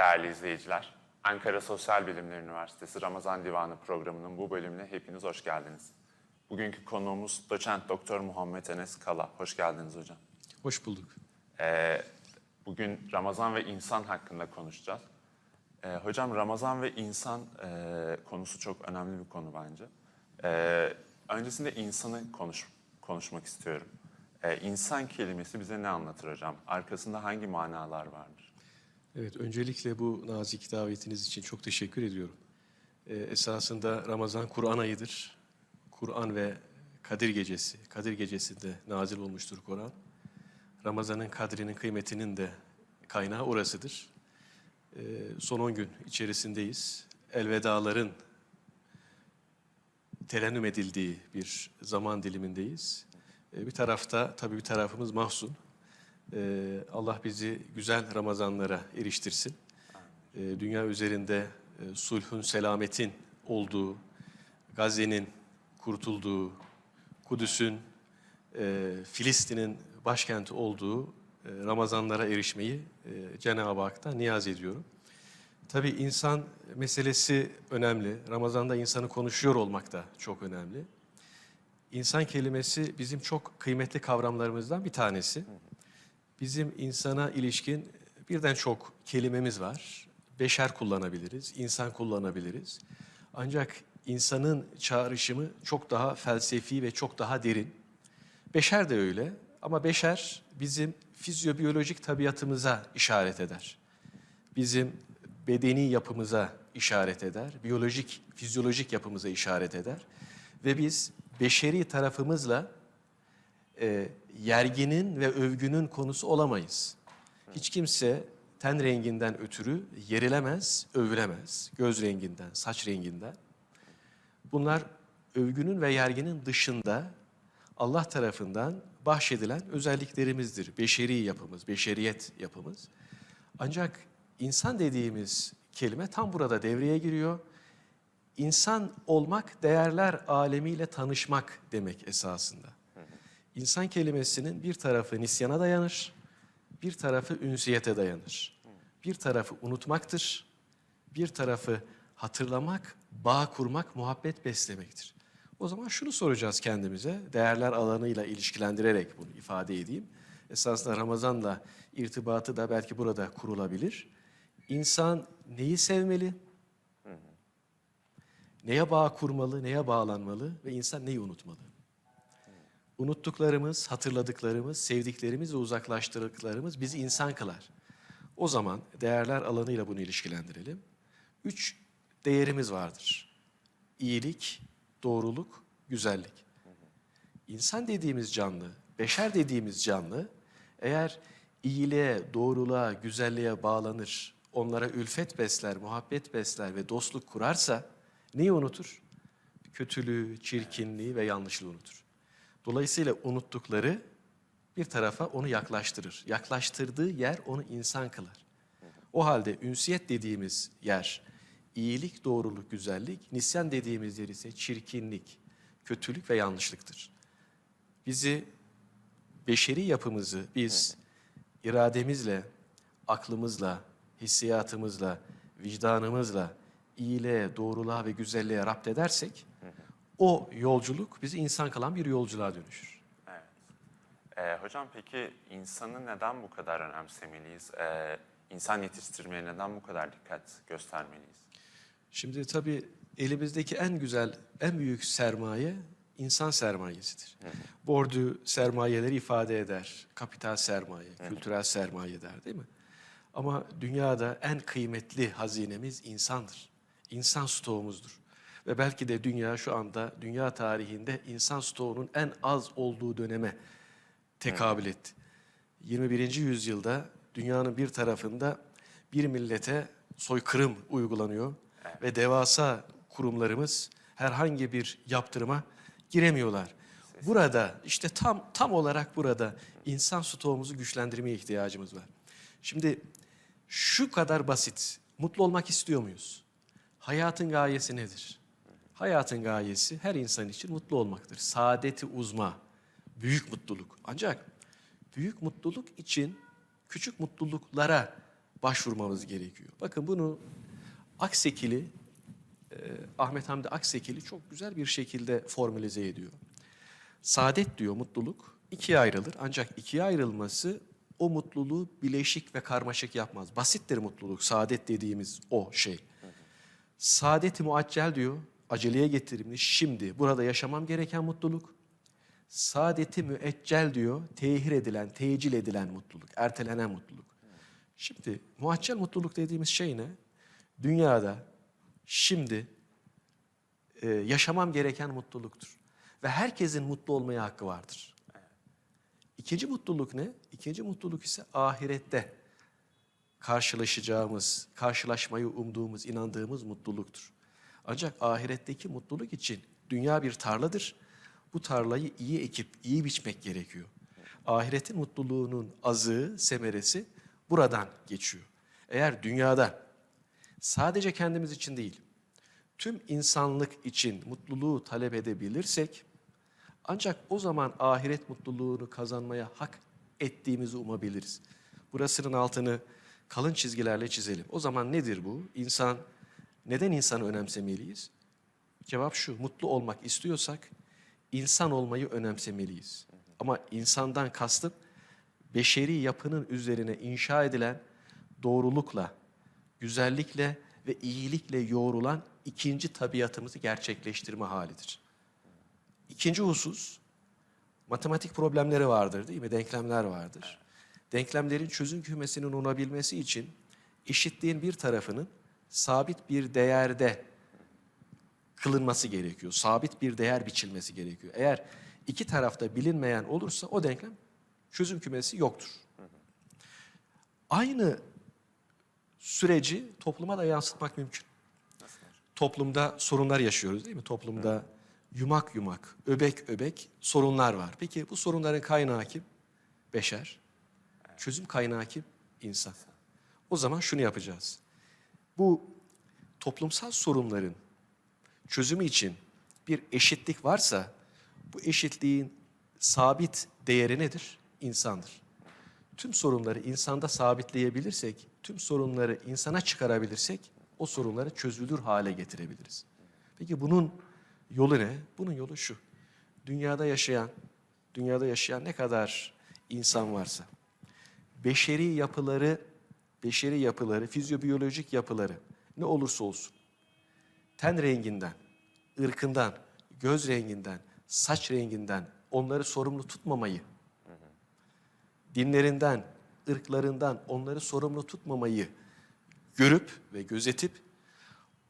Değerli izleyiciler, Ankara Sosyal Bilimler Üniversitesi Ramazan Divanı programının bu bölümüne hepiniz hoş geldiniz. Bugünkü konuğumuz doçent doktor Muhammed Enes Kala. Hoş geldiniz hocam. Hoş bulduk. Ee, bugün Ramazan ve insan hakkında konuşacağız. Ee, hocam Ramazan ve insan e, konusu çok önemli bir konu bence. Ee, öncesinde insanı konuş, konuşmak istiyorum. Ee, insan kelimesi bize ne anlatır hocam? Arkasında hangi manalar vardır? Evet, öncelikle bu nazik davetiniz için çok teşekkür ediyorum. Ee, esasında Ramazan Kur'an ayıdır. Kur'an ve Kadir Gecesi, Kadir Gecesi'nde nazil olmuştur Kur'an. Ramazan'ın kadrinin, kıymetinin de kaynağı orasıdır. Ee, son 10 gün içerisindeyiz. Elvedaların terennüm edildiği bir zaman dilimindeyiz. Ee, bir tarafta tabii bir tarafımız mahzun. Ee, Allah bizi güzel Ramazanlara eriştirsin. Ee, dünya üzerinde e, sulhun, selametin olduğu, Gazze'nin kurtulduğu, Kudüs'ün, e, Filistin'in başkenti olduğu e, Ramazanlara erişmeyi e, Cenab-ı Hak'tan niyaz ediyorum. Tabii insan meselesi önemli. Ramazan'da insanı konuşuyor olmak da çok önemli. İnsan kelimesi bizim çok kıymetli kavramlarımızdan bir tanesi. Bizim insana ilişkin birden çok kelimemiz var. Beşer kullanabiliriz, insan kullanabiliriz. Ancak insanın çağrışımı çok daha felsefi ve çok daha derin. Beşer de öyle ama beşer bizim fizyobiyolojik tabiatımıza işaret eder. Bizim bedeni yapımıza işaret eder, biyolojik, fizyolojik yapımıza işaret eder. Ve biz beşeri tarafımızla e, yerginin ve övgünün konusu olamayız. Hiç kimse ten renginden ötürü yerilemez, övülemez. Göz renginden, saç renginden. Bunlar övgünün ve yerginin dışında Allah tarafından bahşedilen özelliklerimizdir. Beşeri yapımız, beşeriyet yapımız. Ancak insan dediğimiz kelime tam burada devreye giriyor. İnsan olmak, değerler alemiyle tanışmak demek esasında. İnsan kelimesinin bir tarafı nisyana dayanır, bir tarafı ünsiyete dayanır. Bir tarafı unutmaktır, bir tarafı hatırlamak, bağ kurmak, muhabbet beslemektir. O zaman şunu soracağız kendimize, değerler alanıyla ilişkilendirerek bunu ifade edeyim. Esasında Ramazan'la irtibatı da belki burada kurulabilir. İnsan neyi sevmeli? Neye bağ kurmalı, neye bağlanmalı ve insan neyi unutmalı? Unuttuklarımız, hatırladıklarımız, sevdiklerimiz ve uzaklaştırdıklarımız bizi insan kılar. O zaman değerler alanıyla bunu ilişkilendirelim. Üç değerimiz vardır. İyilik, doğruluk, güzellik. İnsan dediğimiz canlı, beşer dediğimiz canlı eğer iyiliğe, doğruluğa, güzelliğe bağlanır, onlara ülfet besler, muhabbet besler ve dostluk kurarsa neyi unutur? Kötülüğü, çirkinliği ve yanlışlığı unutur. Dolayısıyla unuttukları bir tarafa onu yaklaştırır. Yaklaştırdığı yer onu insan kılar. O halde ünsiyet dediğimiz yer iyilik, doğruluk, güzellik, nisyan dediğimiz yer ise çirkinlik, kötülük ve yanlışlıktır. Bizi, beşeri yapımızı biz irademizle, aklımızla, hissiyatımızla, vicdanımızla iyiliğe, doğruluğa ve güzelliğe rapt edersek o yolculuk bizi insan kılan bir yolculuğa dönüşür. Evet. Ee, hocam peki insanı neden bu kadar önemsemeliyiz? Ee, insan yetiştirmeye neden bu kadar dikkat göstermeliyiz? Şimdi tabii elimizdeki en güzel, en büyük sermaye insan sermayesidir. Bordü sermayeleri ifade eder. Kapital sermaye, kültürel sermaye der değil mi? Ama dünyada en kıymetli hazinemiz insandır. İnsan stoğumuzdur. Ve belki de dünya şu anda, dünya tarihinde insan stoğunun en az olduğu döneme tekabül etti. 21. yüzyılda dünyanın bir tarafında bir millete soykırım uygulanıyor ve devasa kurumlarımız herhangi bir yaptırıma giremiyorlar. Burada işte tam tam olarak burada insan stoğumuzu güçlendirmeye ihtiyacımız var. Şimdi şu kadar basit. Mutlu olmak istiyor muyuz? Hayatın gayesi nedir? Hayatın gayesi her insan için mutlu olmaktır. Saadeti uzma, büyük mutluluk. Ancak büyük mutluluk için küçük mutluluklara başvurmamız gerekiyor. Bakın bunu Aksekili, e, Ahmet Hamdi Aksekili çok güzel bir şekilde formülize ediyor. Saadet diyor mutluluk ikiye ayrılır. Ancak ikiye ayrılması o mutluluğu bileşik ve karmaşık yapmaz. Basittir mutluluk, saadet dediğimiz o şey. Saadeti muaccel diyor, aceleye getirilmiş şimdi burada yaşamam gereken mutluluk. Saadeti müeccel diyor, tehir edilen, tecil edilen mutluluk, ertelenen mutluluk. Şimdi muaccel mutluluk dediğimiz şey ne? Dünyada şimdi e, yaşamam gereken mutluluktur. Ve herkesin mutlu olmaya hakkı vardır. İkinci mutluluk ne? İkinci mutluluk ise ahirette karşılaşacağımız, karşılaşmayı umduğumuz, inandığımız mutluluktur. Ancak ahiretteki mutluluk için dünya bir tarladır. Bu tarlayı iyi ekip, iyi biçmek gerekiyor. Ahiretin mutluluğunun azığı, semeresi buradan geçiyor. Eğer dünyada sadece kendimiz için değil, tüm insanlık için mutluluğu talep edebilirsek, ancak o zaman ahiret mutluluğunu kazanmaya hak ettiğimizi umabiliriz. Burasının altını kalın çizgilerle çizelim. O zaman nedir bu? İnsan, neden insanı önemsemeliyiz? Cevap şu, mutlu olmak istiyorsak insan olmayı önemsemeliyiz. Ama insandan kastım beşeri yapının üzerine inşa edilen doğrulukla, güzellikle ve iyilikle yoğrulan ikinci tabiatımızı gerçekleştirme halidir. İkinci husus, matematik problemleri vardır değil mi? Denklemler vardır. Denklemlerin çözüm kümesinin olabilmesi için eşitliğin bir tarafının sabit bir değerde kılınması gerekiyor. Sabit bir değer biçilmesi gerekiyor. Eğer iki tarafta bilinmeyen olursa o denklem çözüm kümesi yoktur. Aynı süreci topluma da yansıtmak mümkün. Toplumda sorunlar yaşıyoruz değil mi? Toplumda yumak yumak, öbek öbek sorunlar var. Peki bu sorunların kaynağı kim? Beşer. Çözüm kaynağı kim? İnsan. O zaman şunu yapacağız. Bu toplumsal sorunların çözümü için bir eşitlik varsa bu eşitliğin sabit değeri nedir? İnsandır. Tüm sorunları insanda sabitleyebilirsek, tüm sorunları insana çıkarabilirsek o sorunları çözülür hale getirebiliriz. Peki bunun yolu ne? Bunun yolu şu. Dünyada yaşayan, dünyada yaşayan ne kadar insan varsa beşeri yapıları, beşeri yapıları, fizyobiyolojik yapıları ne olursa olsun ten renginden, ırkından, göz renginden, saç renginden onları sorumlu tutmamayı, dinlerinden, ırklarından onları sorumlu tutmamayı görüp ve gözetip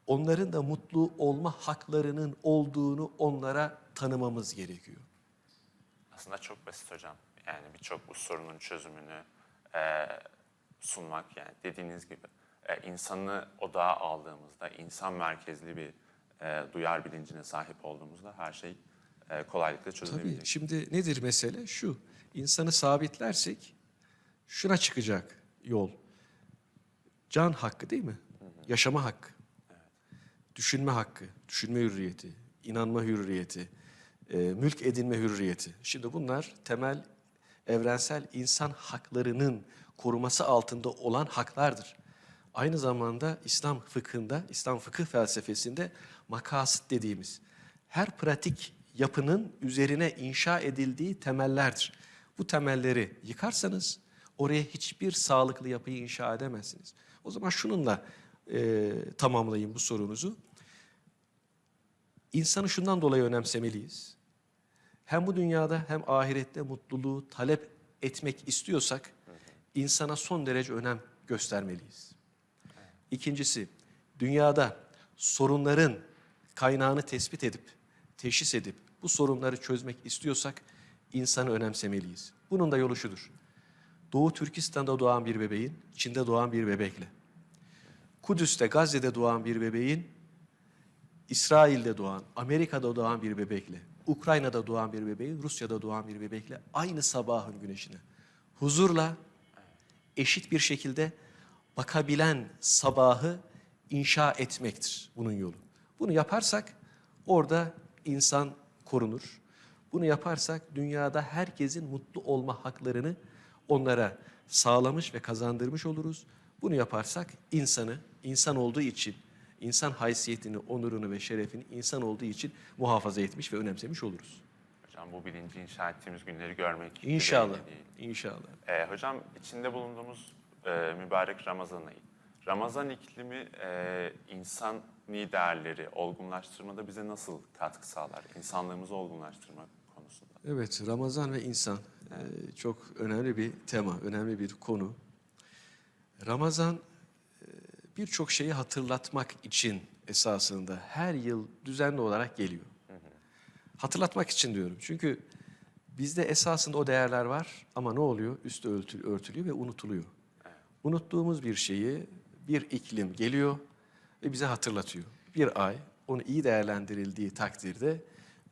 onların da mutlu olma haklarının olduğunu onlara tanımamız gerekiyor. Aslında çok basit hocam. Yani birçok bu sorunun çözümünü sunmak yani dediğiniz gibi e, insanı odağa aldığımızda, insan merkezli bir e, duyar bilincine sahip olduğumuzda her şey e, kolaylıkla Tabii çözülebilecek. şimdi nedir mesele? Şu, insanı sabitlersek şuna çıkacak yol. Can hakkı değil mi? Yaşama hakkı. Düşünme hakkı, düşünme hürriyeti, inanma hürriyeti, e, mülk edinme hürriyeti. Şimdi bunlar temel evrensel insan haklarının koruması altında olan haklardır. Aynı zamanda İslam fıkhında, İslam fıkıh felsefesinde makasıt dediğimiz her pratik yapının üzerine inşa edildiği temellerdir. Bu temelleri yıkarsanız oraya hiçbir sağlıklı yapıyı inşa edemezsiniz. O zaman şununla e, tamamlayayım bu sorunuzu. İnsanı şundan dolayı önemsemeliyiz. Hem bu dünyada hem ahirette mutluluğu talep etmek istiyorsak insana son derece önem göstermeliyiz. İkincisi, dünyada sorunların kaynağını tespit edip, teşhis edip bu sorunları çözmek istiyorsak insanı önemsemeliyiz. Bunun da yolu şudur. Doğu Türkistan'da doğan bir bebeğin, Çin'de doğan bir bebekle, Kudüs'te, Gazze'de doğan bir bebeğin, İsrail'de doğan, Amerika'da doğan bir bebekle, Ukrayna'da doğan bir bebeğin, Rusya'da doğan bir bebekle aynı sabahın güneşine huzurla eşit bir şekilde bakabilen sabahı inşa etmektir bunun yolu. Bunu yaparsak orada insan korunur. Bunu yaparsak dünyada herkesin mutlu olma haklarını onlara sağlamış ve kazandırmış oluruz. Bunu yaparsak insanı, insan olduğu için, insan haysiyetini, onurunu ve şerefini insan olduğu için muhafaza etmiş ve önemsemiş oluruz. Hocam bu bilinci inşa ettiğimiz günleri görmek İnşallah, inşallah. Ee, hocam içinde bulunduğumuz e, mübarek Ramazan ayı. Ramazan iklimi e, insani değerleri olgunlaştırmada bize nasıl katkı sağlar? İnsanlığımızı olgunlaştırma konusunda. Evet, Ramazan ve insan e, çok önemli bir tema, önemli bir konu. Ramazan birçok şeyi hatırlatmak için esasında her yıl düzenli olarak geliyor. Hatırlatmak için diyorum. Çünkü bizde esasında o değerler var ama ne oluyor? Üstü örtü- örtülüyor ve unutuluyor. Unuttuğumuz bir şeyi bir iklim geliyor ve bize hatırlatıyor. Bir ay onu iyi değerlendirildiği takdirde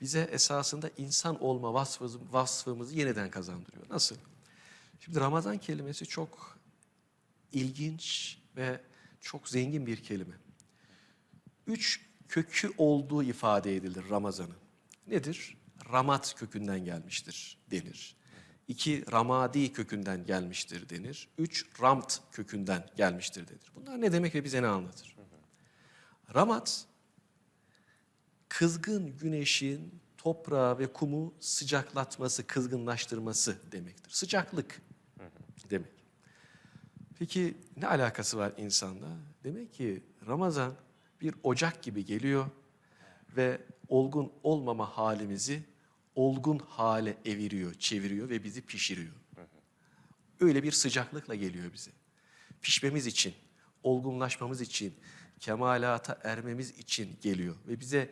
bize esasında insan olma vasfımızı, vasfımızı yeniden kazandırıyor. Nasıl? Şimdi Ramazan kelimesi çok ilginç ve çok zengin bir kelime. Üç kökü olduğu ifade edilir Ramazan'ın. Nedir? Ramat kökünden gelmiştir denir. İki, ramadi kökünden gelmiştir denir. Üç, ramt kökünden gelmiştir denir. Bunlar ne demek ve bize ne anlatır? Ramat, kızgın güneşin toprağı ve kumu sıcaklatması, kızgınlaştırması demektir. Sıcaklık demek. Peki ne alakası var insanda? Demek ki Ramazan bir ocak gibi geliyor ve olgun olmama halimizi olgun hale eviriyor, çeviriyor ve bizi pişiriyor. Öyle bir sıcaklıkla geliyor bize. Pişmemiz için, olgunlaşmamız için, kemalata ermemiz için geliyor ve bize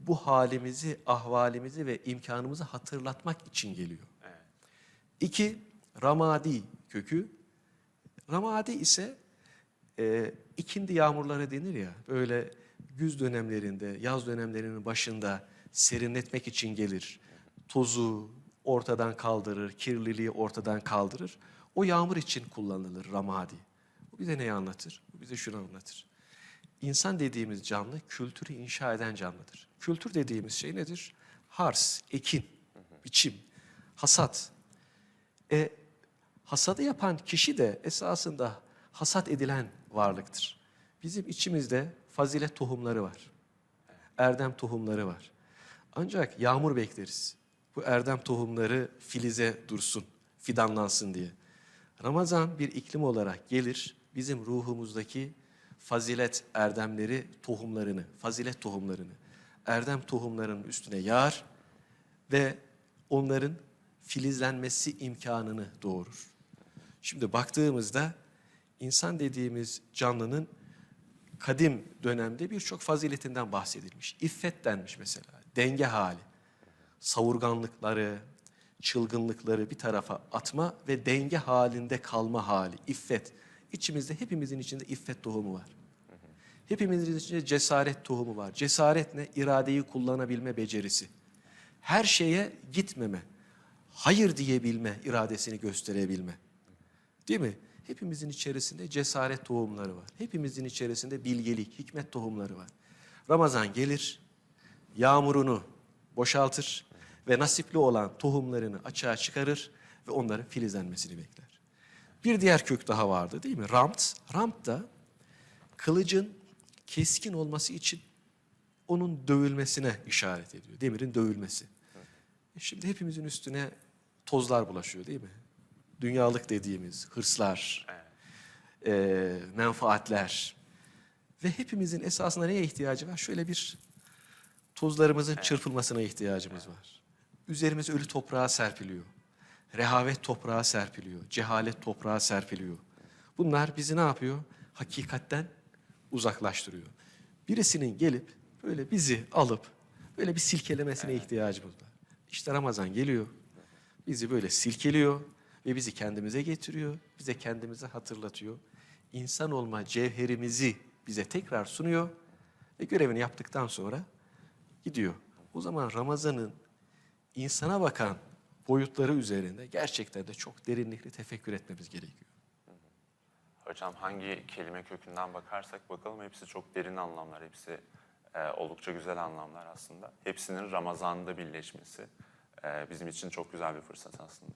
bu halimizi, ahvalimizi ve imkanımızı hatırlatmak için geliyor. İki, ramadi kökü. Ramadi ise e, ikindi yağmurları denir ya, böyle güz dönemlerinde, yaz dönemlerinin başında serinletmek için gelir. Tozu ortadan kaldırır, kirliliği ortadan kaldırır. O yağmur için kullanılır ramadi. Bu bize neyi anlatır? Bu bize şunu anlatır. İnsan dediğimiz canlı kültürü inşa eden canlıdır. Kültür dediğimiz şey nedir? Hars, ekin, biçim, hasat. E, hasadı yapan kişi de esasında hasat edilen varlıktır. Bizim içimizde fazilet tohumları var. Erdem tohumları var. Ancak yağmur bekleriz. Bu erdem tohumları filize dursun, fidanlansın diye. Ramazan bir iklim olarak gelir, bizim ruhumuzdaki fazilet erdemleri tohumlarını, fazilet tohumlarını, erdem tohumlarının üstüne yağar ve onların filizlenmesi imkanını doğurur. Şimdi baktığımızda insan dediğimiz canlının kadim dönemde birçok faziletinden bahsedilmiş. İffet denmiş mesela, denge hali, savurganlıkları, çılgınlıkları bir tarafa atma ve denge halinde kalma hali, iffet. İçimizde hepimizin içinde iffet tohumu var. Hepimizin içinde cesaret tohumu var. Cesaret ne? İradeyi kullanabilme becerisi. Her şeye gitmeme, hayır diyebilme, iradesini gösterebilme. Değil mi? Hepimizin içerisinde cesaret tohumları var. Hepimizin içerisinde bilgelik, hikmet tohumları var. Ramazan gelir, yağmurunu boşaltır ve nasipli olan tohumlarını açığa çıkarır ve onların filizlenmesini bekler. Bir diğer kök daha vardı değil mi? Ramt. Ramt da kılıcın keskin olması için onun dövülmesine işaret ediyor. Demirin dövülmesi. E Şimdi hepimizin üstüne tozlar bulaşıyor değil mi? Dünyalık dediğimiz hırslar, e, menfaatler ve hepimizin esasında neye ihtiyacı var? Şöyle bir tozlarımızın çırpılmasına ihtiyacımız var. Üzerimize ölü toprağa serpiliyor. Rehavet toprağa serpiliyor. Cehalet toprağa serpiliyor. Bunlar bizi ne yapıyor? Hakikatten uzaklaştırıyor. Birisinin gelip böyle bizi alıp böyle bir silkelemesine ihtiyacımız var. İşte Ramazan geliyor. Bizi böyle silkeliyor ve bizi kendimize getiriyor. Bize kendimize hatırlatıyor. İnsan olma cevherimizi bize tekrar sunuyor ve görevini yaptıktan sonra gidiyor. O zaman Ramazan'ın insana bakan boyutları üzerinde gerçekten de çok derinlikli tefekkür etmemiz gerekiyor. Hocam hangi kelime kökünden bakarsak bakalım hepsi çok derin anlamlar. Hepsi e, oldukça güzel anlamlar aslında. Hepsinin Ramazan'da birleşmesi e, bizim için çok güzel bir fırsat aslında.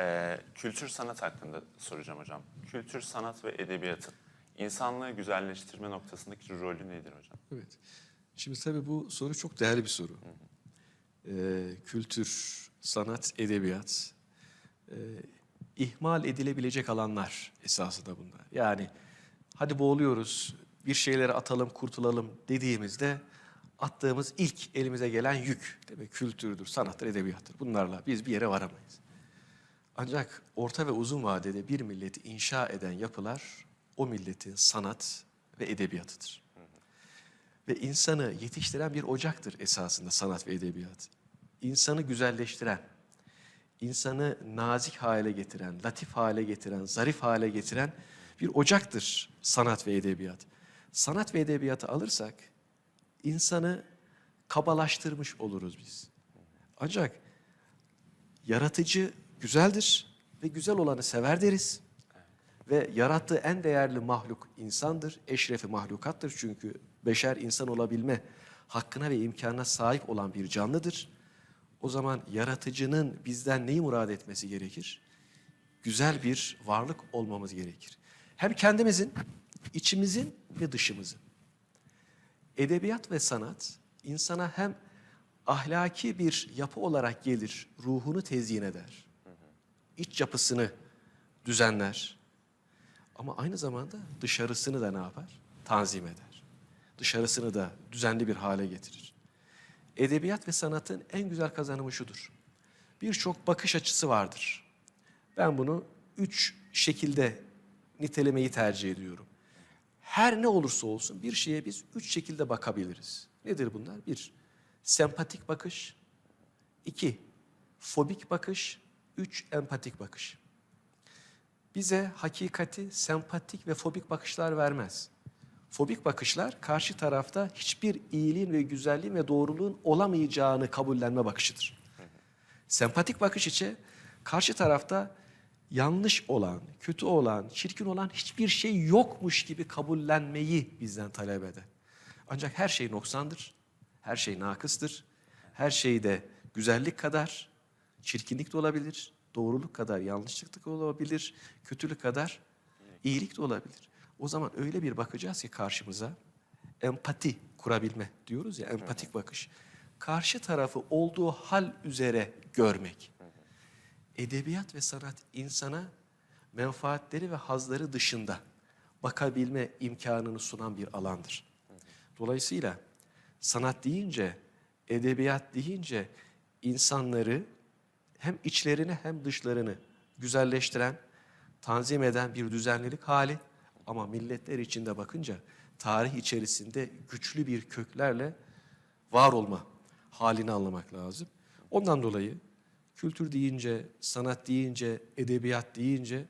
Ee, kültür sanat hakkında soracağım hocam. Kültür, sanat ve edebiyatın insanlığı güzelleştirme noktasındaki rolü nedir hocam? Evet. Şimdi tabii bu soru çok değerli bir soru. Ee, kültür, sanat, edebiyat, e, ihmal edilebilecek alanlar esasında bunlar. Yani hadi boğuluyoruz, bir şeyleri atalım, kurtulalım dediğimizde attığımız ilk elimize gelen yük, mi? Kültürdür, sanattır, edebiyattır. Bunlarla biz bir yere varamayız. Ancak orta ve uzun vadede bir milleti inşa eden yapılar o milletin sanat ve edebiyatıdır. Ve insanı yetiştiren bir ocaktır esasında sanat ve edebiyat. İnsanı güzelleştiren, insanı nazik hale getiren, latif hale getiren, zarif hale getiren bir ocaktır sanat ve edebiyat. Sanat ve edebiyatı alırsak insanı kabalaştırmış oluruz biz. Ancak yaratıcı güzeldir ve güzel olanı sever deriz. Ve yarattığı en değerli mahluk insandır. Eşrefi mahlukattır çünkü beşer insan olabilme hakkına ve imkanına sahip olan bir canlıdır. O zaman yaratıcının bizden neyi murad etmesi gerekir? Güzel bir varlık olmamız gerekir. Hem kendimizin, içimizin ve dışımızın. Edebiyat ve sanat insana hem ahlaki bir yapı olarak gelir, ruhunu tezyin eder. İç yapısını düzenler. Ama aynı zamanda dışarısını da ne yapar? Tanzim eder. Dışarısını da düzenli bir hale getirir. Edebiyat ve sanatın en güzel kazanımı şudur. Birçok bakış açısı vardır. Ben bunu üç şekilde nitelemeyi tercih ediyorum. Her ne olursa olsun bir şeye biz üç şekilde bakabiliriz. Nedir bunlar? Bir, sempatik bakış. iki fobik bakış. Üç, empatik bakış. Bize hakikati sempatik ve fobik bakışlar vermez. Fobik bakışlar karşı tarafta hiçbir iyiliğin ve güzelliğin ve doğruluğun olamayacağını kabullenme bakışıdır. Sempatik bakış içe karşı tarafta yanlış olan, kötü olan, çirkin olan hiçbir şey yokmuş gibi kabullenmeyi bizden talep eder. Ancak her şey noksandır, her şey nakıstır, her şeyde güzellik kadar çirkinlik de olabilir, doğruluk kadar yanlışlık da olabilir, kötülük kadar iyilik de olabilir. O zaman öyle bir bakacağız ki karşımıza empati kurabilme diyoruz ya empatik bakış. Karşı tarafı olduğu hal üzere görmek. Edebiyat ve sanat insana menfaatleri ve hazları dışında bakabilme imkanını sunan bir alandır. Dolayısıyla sanat deyince, edebiyat deyince insanları hem içlerini hem dışlarını güzelleştiren, tanzim eden bir düzenlilik hali ama milletler içinde bakınca tarih içerisinde güçlü bir köklerle var olma halini anlamak lazım. Ondan dolayı kültür deyince, sanat deyince, edebiyat deyince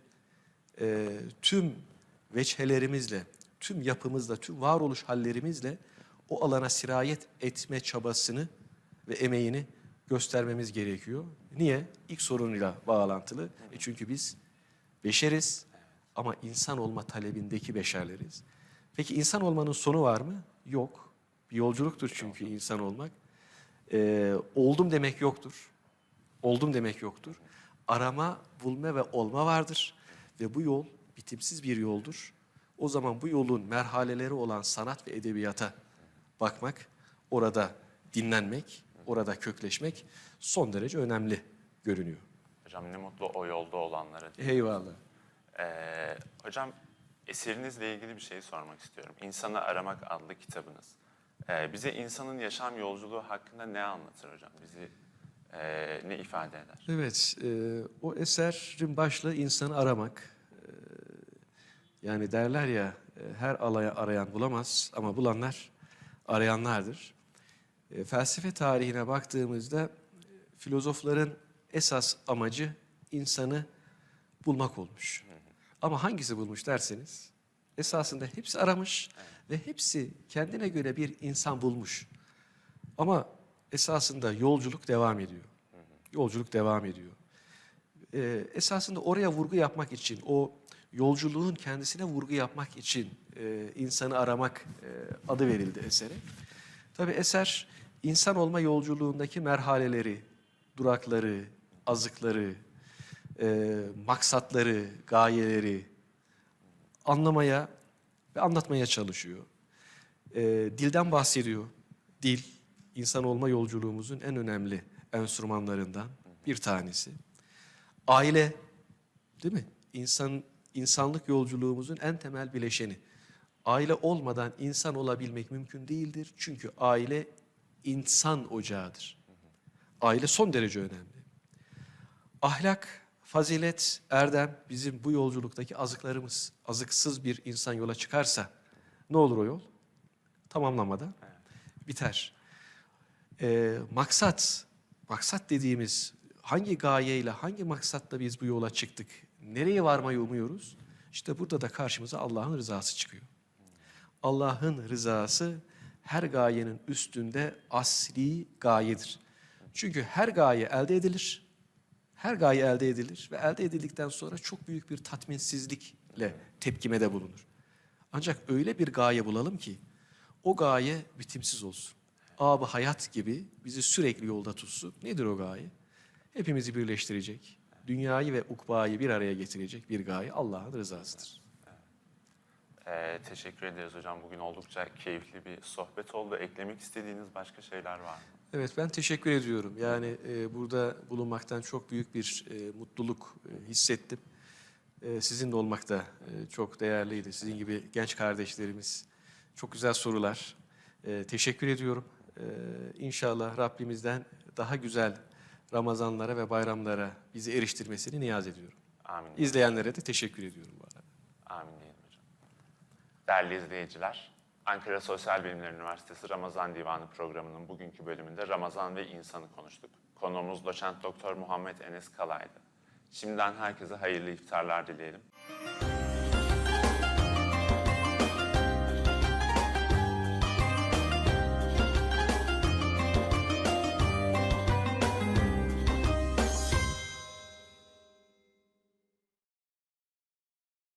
e, tüm veçhelerimizle, tüm yapımızla, tüm varoluş hallerimizle o alana sirayet etme çabasını ve emeğini göstermemiz gerekiyor. Niye? İlk sorunuyla bağlantılı. E çünkü biz beşeriz ama insan olma talebindeki beşerleriz. Peki insan olmanın sonu var mı? Yok. Bir yolculuktur çünkü insan olmak. E, oldum demek yoktur. Oldum demek yoktur. Arama, bulma ve olma vardır. Ve bu yol bitimsiz bir yoldur. O zaman bu yolun merhaleleri olan sanat ve edebiyata bakmak, orada dinlenmek, orada kökleşmek son derece önemli görünüyor. Hocam ne mutlu o yolda olanlara. diye. Eyvallah. Ee, hocam eserinizle ilgili bir şey sormak istiyorum. İnsanı Aramak adlı kitabınız. Ee, bize insanın yaşam yolculuğu hakkında ne anlatır hocam? Bizi e, ne ifade eder? Evet, e, o eserin başlığı insanı aramak. E, yani derler ya, e, her alaya arayan bulamaz ama bulanlar arayanlardır. E, felsefe tarihine baktığımızda e, filozofların esas amacı insanı bulmak olmuş. Ama hangisi bulmuş derseniz, esasında hepsi aramış ve hepsi kendine göre bir insan bulmuş. Ama esasında yolculuk devam ediyor. Yolculuk devam ediyor. Ee, esasında oraya vurgu yapmak için, o yolculuğun kendisine vurgu yapmak için e, insanı aramak e, adı verildi esere. Tabi eser insan olma yolculuğundaki merhaleleri, durakları, azıkları, e, maksatları, gayeleri anlamaya ve anlatmaya çalışıyor. E, dilden bahsediyor. Dil, insan olma yolculuğumuzun en önemli enstrümanlarından bir tanesi. Aile, değil mi? İnsan, insanlık yolculuğumuzun en temel bileşeni. Aile olmadan insan olabilmek mümkün değildir. Çünkü aile insan ocağıdır. Aile son derece önemli. Ahlak, fazilet, erdem bizim bu yolculuktaki azıklarımız. Azıksız bir insan yola çıkarsa ne olur o yol? Tamamlamada biter. Ee, maksat, maksat dediğimiz hangi gayeyle, hangi maksatla biz bu yola çıktık? Nereye varmayı umuyoruz? İşte burada da karşımıza Allah'ın rızası çıkıyor. Allah'ın rızası her gayenin üstünde asli gayedir. Çünkü her gaye elde edilir. Her gaye elde edilir ve elde edildikten sonra çok büyük bir tatminsizlikle tepkimede bulunur. Ancak öyle bir gaye bulalım ki o gaye bitimsiz olsun. Abı hayat gibi bizi sürekli yolda tutsun. Nedir o gaye? Hepimizi birleştirecek, dünyayı ve ukbayı bir araya getirecek bir gaye Allah'ın rızasıdır. Ee, teşekkür ederiz hocam. Bugün oldukça keyifli bir sohbet oldu. Eklemek istediğiniz başka şeyler var mı? Evet ben teşekkür ediyorum. Yani e, burada bulunmaktan çok büyük bir e, mutluluk e, hissettim. E, sizin de olmak da e, çok değerliydi. Sizin gibi genç kardeşlerimiz. Çok güzel sorular. E, teşekkür ediyorum. E, inşallah Rabbimizden daha güzel Ramazanlara ve bayramlara bizi eriştirmesini niyaz ediyorum. Amin. İzleyenlere de teşekkür ediyorum bu arada. Amin. Değerli izleyiciler, Ankara Sosyal Bilimler Üniversitesi Ramazan Divanı programının bugünkü bölümünde Ramazan ve insanı konuştuk. Konuğumuz doçent doktor Muhammed Enes Kalay'dı. Şimdiden herkese hayırlı iftarlar dileyelim.